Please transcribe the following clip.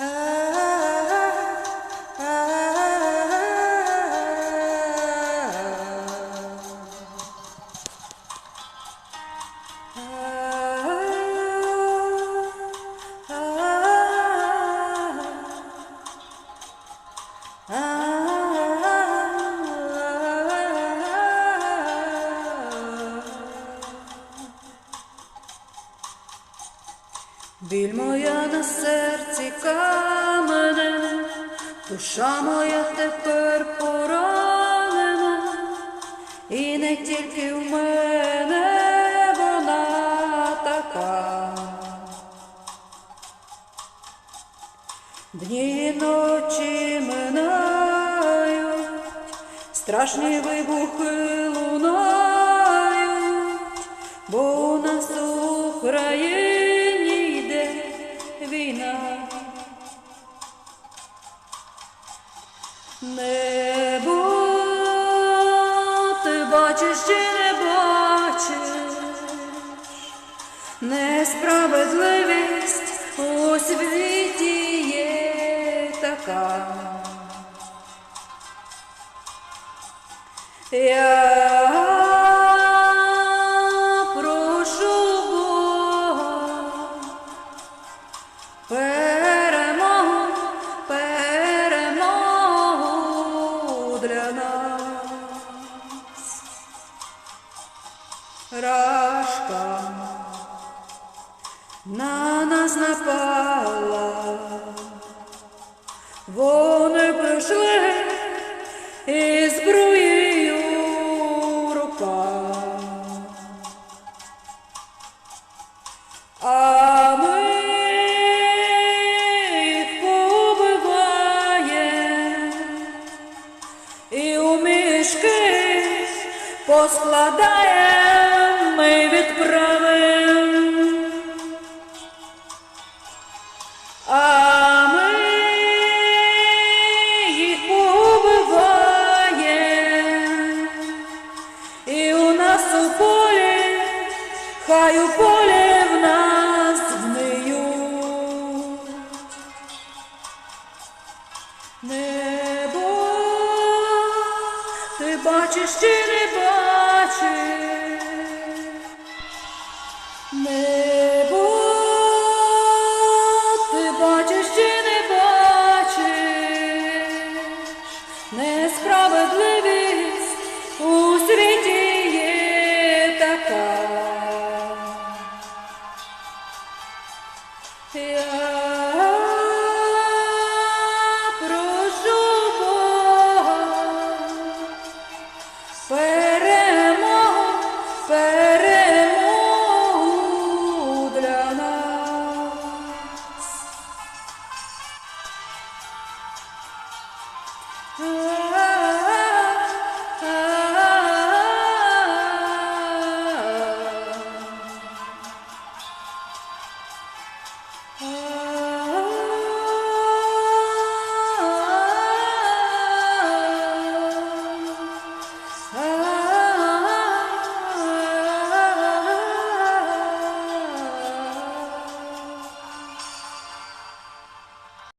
Uh... Біль моя на серці камене, душа моя тепер поранена, і не тільки в мене вона така. Дні і ночі минають, страшні вибухи лунають, бо у нас у Небо ти бачиш чи не бачиш, несправедливість у світі є така. Я Рашка. На нас напала, вони прийшли із зброєю в руках. А ми їх і у мішки поскладаєм, у полі, хай у полі в нас гниють. Небо, ти бачиш чи не бачиш,